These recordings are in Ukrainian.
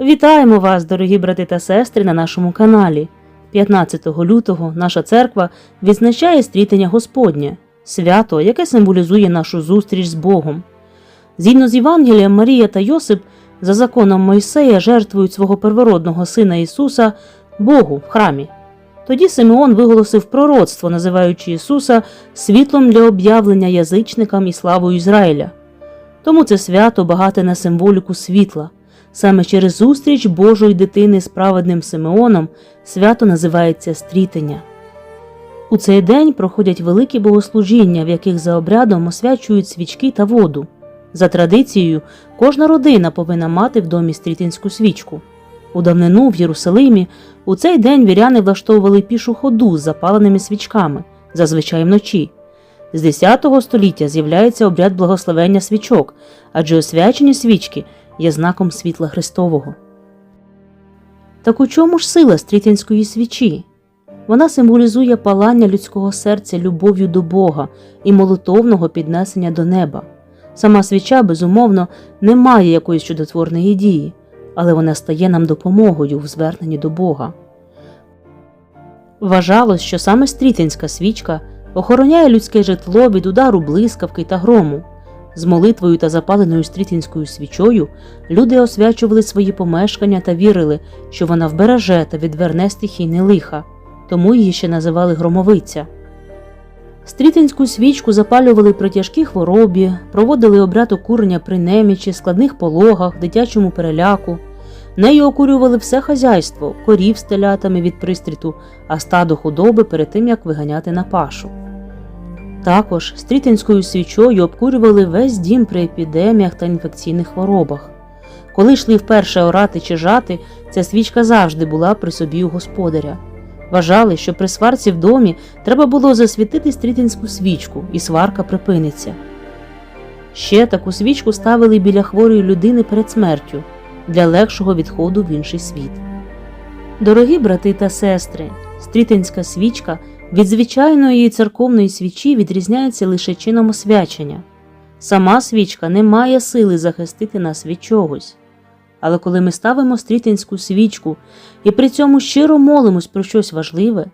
Вітаємо вас, дорогі брати та сестри, на нашому каналі. 15 лютого наша церква відзначає стрітення Господнє, свято, яке символізує нашу зустріч з Богом. Згідно з Євангелієм, Марія та Йосип за законом Мойсея жертвують свого первородного сина Ісуса Богу в храмі. Тоді Симеон виголосив пророцтво, називаючи Ісуса світлом для об'явлення язичникам і славою Ізраїля. Тому це свято багате на символіку світла. Саме через зустріч Божої дитини з праведним Симеоном свято називається стрітення. У цей день проходять великі богослужіння, в яких за обрядом освячують свічки та воду. За традицією, кожна родина повинна мати в домі стрітинську свічку. У давнину в Єрусалимі у цей день віряни влаштовували пішу ходу з запаленими свічками, зазвичай вночі. З X століття з'являється обряд благословення свічок, адже освячені свічки є знаком світла Христового. Так у чому ж сила стрітинської свічі? Вона символізує палання людського серця любов'ю до Бога і молитовного піднесення до неба. Сама свіча, безумовно, не має якоїсь чудотворної дії, але вона стає нам допомогою в зверненні до Бога. Вважалось, що саме стрітинська свічка охороняє людське житло від удару блискавки та грому. З молитвою та запаленою стрітинською свічою люди освячували свої помешкання та вірили, що вона вбереже та відверне стихійне лиха, тому її ще називали громовиця. Стрітинську свічку запалювали при тяжкій хворобі, проводили обряд окурення при немічі, складних пологах, дитячому переляку. Нею окурювали все хазяйство, корів з телятами від пристріту, а стадо худоби перед тим як виганяти на пашу. Також стрітинською свічою обкурювали весь дім при епідеміях та інфекційних хворобах. Коли йшли вперше орати чи жати, ця свічка завжди була при собі у господаря. Вважали, що при сварці в домі треба було засвітити стрітинську свічку, і сварка припиниться. Ще таку свічку ставили біля хворої людини перед смертю для легшого відходу в інший світ. Дорогі брати та сестри, стрітинська свічка від звичайної церковної свічі відрізняється лише чином освячення. Сама свічка не має сили захистити нас від чогось. Але коли ми ставимо стрітинську свічку і при цьому щиро молимось про щось важливе,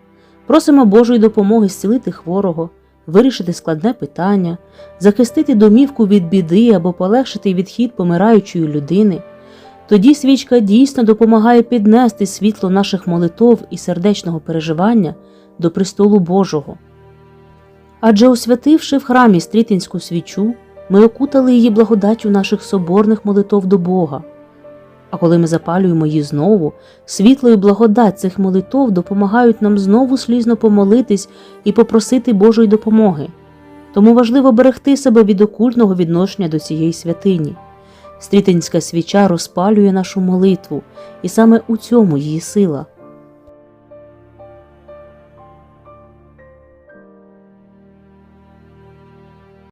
просимо Божої допомоги зцілити хворого, вирішити складне питання, захистити домівку від біди або полегшити відхід помираючої людини, тоді свічка дійсно допомагає піднести світло наших молитов і сердечного переживання до престолу Божого. Адже освятивши в храмі стрітинську свічу, ми окутали її благодаттю наших соборних молитов до Бога. А коли ми запалюємо її знову, світло і благодать цих молитов допомагають нам знову слізно помолитись і попросити Божої допомоги. Тому важливо берегти себе від окультного відношення до цієї святині. Стрітинська свіча розпалює нашу молитву, і саме у цьому її сила.